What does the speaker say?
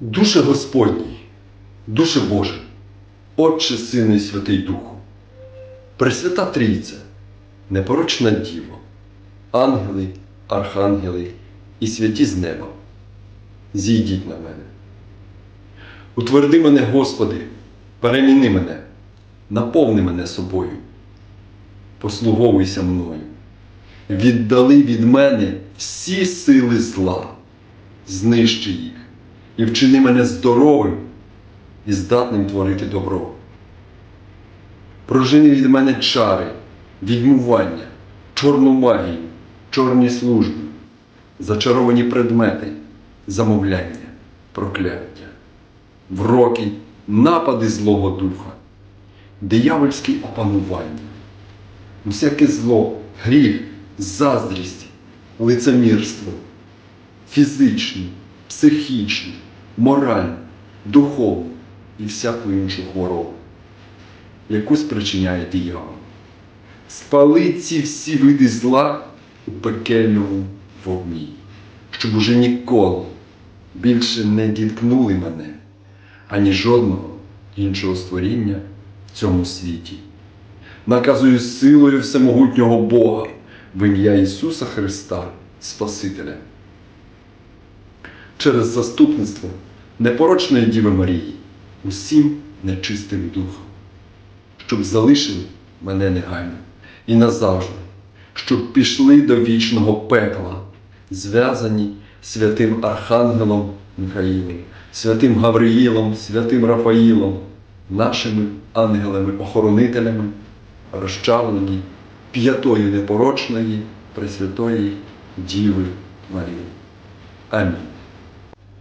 Душе Господній, душе Боже, Отче, Сину і Святий Духу, Пресвята Трійця, непорочна Діво, ангели, архангели і святі з неба, зійдіть на мене. Утверди мене, Господи, переміни мене, наповни мене собою, послуговуйся мною, віддали від мене всі сили зла, знищи їх і вчини мене здоровим і здатним творити добро. Прожини від мене чари, відьмування, чорну магію, чорні служби, зачаровані предмети, замовляння, прокляття, вроки, напади Злого Духа, диявольські опанування, всяке зло, гріх, заздрість, лицемірство, фізичні, психічні, моральні, духовні і всяку іншу хворобу, яку спричиняє диявол. Спали ці всі види зла у пекельному вогні, щоб уже ніколи більше не діткнули мене, ані жодного іншого створіння в цьому світі. Наказую силою всемогутнього Бога в ім'я Ісуса Христа, Спасителя через заступництво непорочної Діви Марії усім нечистим духом, щоб залишили мене негайно і назавжди, щоб пішли до вічного пекла, зв'язані святим Архангелом Михаїлом, святим Гавриїлом, святим Рафаїлом, нашими ангелами-охоронителями, розчавлені п'ятої непорочної Пресвятої Діви Марії. Амінь.